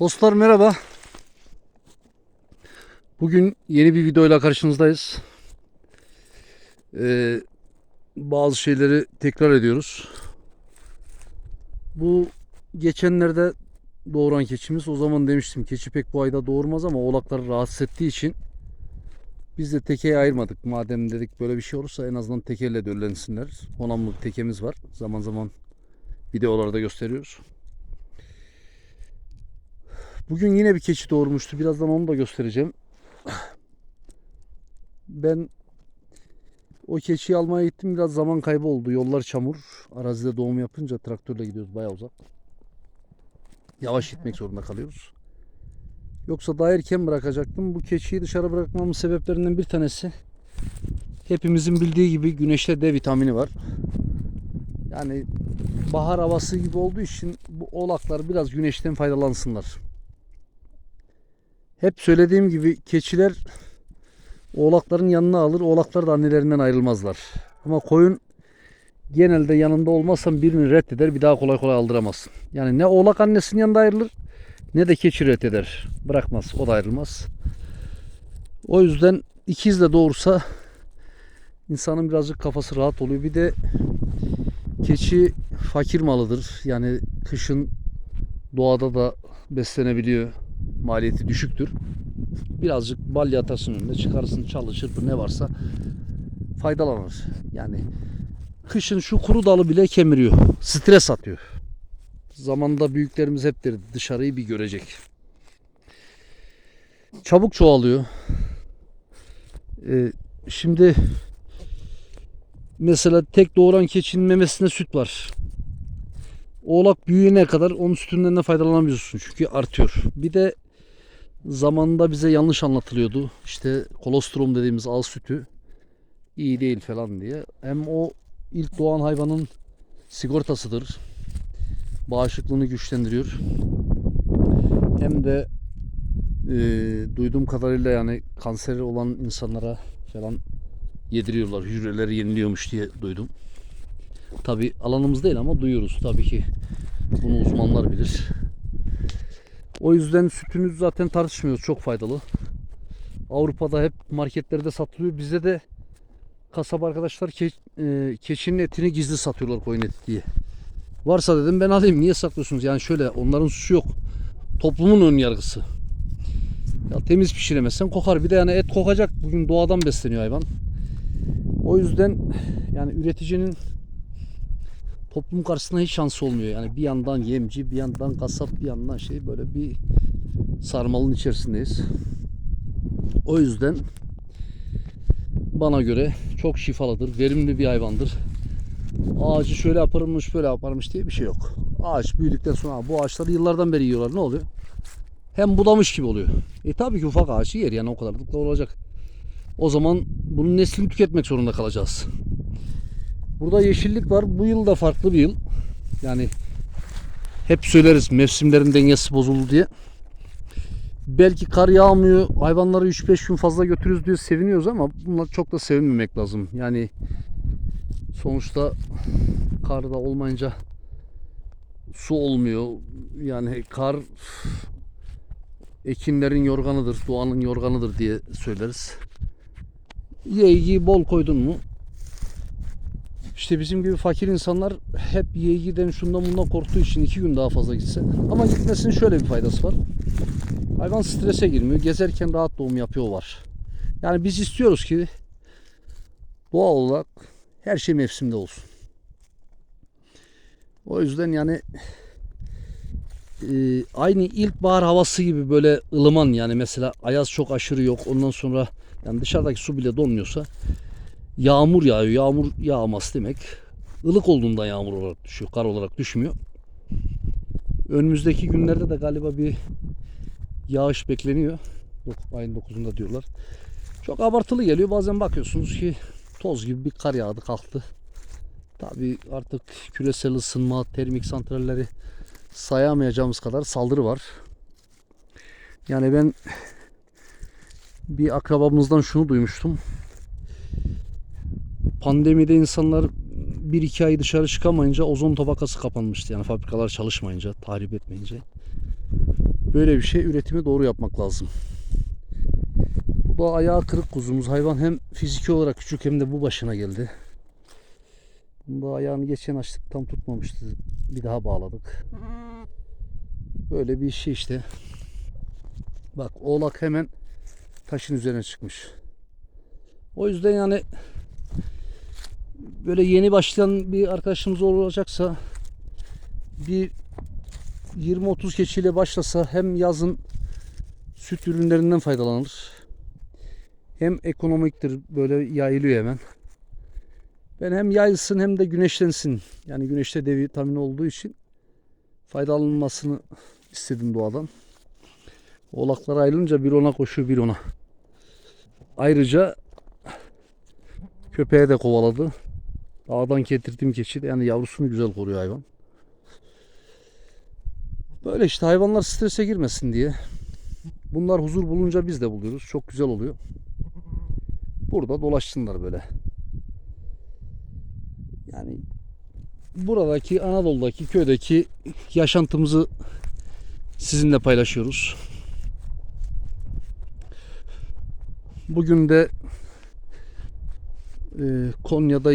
Dostlar merhaba. Bugün yeni bir videoyla karşınızdayız. Ee, bazı şeyleri tekrar ediyoruz. Bu geçenlerde doğuran keçimiz. O zaman demiştim keçi pek bu ayda doğurmaz ama oğlakları rahatsız ettiği için biz de tekeye ayırmadık. Madem dedik böyle bir şey olursa en azından tekeyle döllensinler. Onamlık tekemiz var. Zaman zaman videolarda gösteriyoruz. Bugün yine bir keçi doğurmuştu. Birazdan onu da göstereceğim. Ben o keçiyi almaya gittim. Biraz zaman kaybı oldu. Yollar çamur. Arazide doğum yapınca traktörle gidiyoruz. Bayağı uzak. Yavaş gitmek zorunda kalıyoruz. Yoksa daha erken bırakacaktım. Bu keçiyi dışarı bırakmamın sebeplerinden bir tanesi hepimizin bildiği gibi güneşte D vitamini var. Yani bahar havası gibi olduğu için bu oğlaklar biraz güneşten faydalansınlar. Hep söylediğim gibi keçiler oğlakların yanına alır. Oğlaklar da annelerinden ayrılmazlar. Ama koyun genelde yanında olmazsan birini reddeder. Bir daha kolay kolay aldıramazsın. Yani ne oğlak annesinin yanında ayrılır ne de keçi reddeder. Bırakmaz. O da ayrılmaz. O yüzden ikiz de doğursa insanın birazcık kafası rahat oluyor. Bir de keçi fakir malıdır. Yani kışın doğada da beslenebiliyor. Maliyeti düşüktür. Birazcık balya atarsın önüne çıkarsın çalı çırpı ne varsa faydalanır. Yani kışın şu kuru dalı bile kemiriyor. Stres atıyor. Zamanında büyüklerimiz hep derdi dışarıyı bir görecek. Çabuk çoğalıyor. Ee, şimdi mesela tek doğuran keçinin memesinde süt var. Oğlak büyüyene kadar onun sütünden de faydalanamıyorsun çünkü artıyor. Bir de zamanında bize yanlış anlatılıyordu. İşte kolostrum dediğimiz ağız sütü iyi değil falan diye. Hem o ilk doğan hayvanın sigortasıdır. Bağışıklığını güçlendiriyor. Hem de e, duyduğum kadarıyla yani kanseri olan insanlara falan yediriyorlar. Hücreleri yeniliyormuş diye duydum. Tabi alanımız değil ama duyuyoruz tabii ki. Bunu uzmanlar bilir. O yüzden sütünüz zaten tartışmıyoruz. Çok faydalı. Avrupa'da hep marketlerde satılıyor. Bizde de kasap arkadaşlar ke, e, keçinin etini gizli satıyorlar koyun eti diye. Varsa dedim ben alayım. Niye saklıyorsunuz? Yani şöyle onların suçu yok. Toplumun ön yargısı. Ya temiz pişiremezsen kokar. Bir de yani et kokacak. Bugün doğadan besleniyor hayvan. O yüzden yani üreticinin toplum karşısında hiç şansı olmuyor. Yani bir yandan yemci, bir yandan kasap, bir yandan şey böyle bir sarmalın içerisindeyiz. O yüzden bana göre çok şifalıdır, verimli bir hayvandır. Ağacı şöyle yaparmış, böyle yaparmış diye bir şey yok. Ağaç büyüdükten sonra bu ağaçları yıllardan beri yiyorlar. Ne oluyor? Hem budamış gibi oluyor. E tabii ki ufak ağaç yer yani o kadarlıkla olacak. O zaman bunun neslini tüketmek zorunda kalacağız. Burada yeşillik var. Bu yıl da farklı bir yıl. Yani hep söyleriz mevsimlerin dengesi bozuldu diye. Belki kar yağmıyor, hayvanları 3-5 gün fazla götürürüz diye seviniyoruz ama bunlar çok da sevinmemek lazım. Yani sonuçta kar da olmayınca su olmuyor. Yani kar ekinlerin yorganıdır, doğanın yorganıdır diye söyleriz. Yeğiyi bol koydun mu işte bizim gibi fakir insanlar hep yeğiden şundan bundan korktuğu için iki gün daha fazla gitse. Ama gitmesinin şöyle bir faydası var. Hayvan strese girmiyor. Gezerken rahat doğum yapıyor var. Yani biz istiyoruz ki doğal olarak her şey mevsimde olsun. O yüzden yani e, aynı ilkbahar havası gibi böyle ılıman yani mesela ayaz çok aşırı yok. Ondan sonra yani dışarıdaki su bile donmuyorsa yağmur yağıyor. Yağmur yağması demek ılık olduğunda yağmur olarak düşüyor. Kar olarak düşmüyor. Önümüzdeki günlerde de galiba bir yağış bekleniyor. Ayın 9'unda diyorlar. Çok abartılı geliyor. Bazen bakıyorsunuz ki toz gibi bir kar yağdı kalktı. Tabi artık küresel ısınma, termik santralleri sayamayacağımız kadar saldırı var. Yani ben bir akrabamızdan şunu duymuştum pandemide insanlar bir iki ay dışarı çıkamayınca ozon tabakası kapanmıştı. Yani fabrikalar çalışmayınca, tahrip etmeyince. Böyle bir şey üretimi doğru yapmak lazım. Bu da ayağı kırık kuzumuz. Hayvan hem fiziki olarak küçük hem de bu başına geldi. Bunda ayağını geçen açtık tam tutmamıştı. Bir daha bağladık. Böyle bir şey işte. Bak oğlak hemen taşın üzerine çıkmış. O yüzden yani böyle yeni başlayan bir arkadaşımız olacaksa bir 20-30 keçiyle başlasa hem yazın süt ürünlerinden faydalanır. Hem ekonomiktir böyle yayılıyor hemen. Ben hem yayılsın hem de güneşlensin. Yani güneşte D vitamini olduğu için faydalanılmasını istedim doğadan. Oğlaklar ayrılınca bir ona koşuyor bir ona. Ayrıca köpeğe de kovaladı. Dağdan getirdiğim keçi de yani yavrusunu güzel koruyor hayvan. Böyle işte hayvanlar strese girmesin diye. Bunlar huzur bulunca biz de buluyoruz. Çok güzel oluyor. Burada dolaşsınlar böyle. Yani buradaki Anadolu'daki köydeki yaşantımızı sizinle paylaşıyoruz. Bugün de e, Konya'da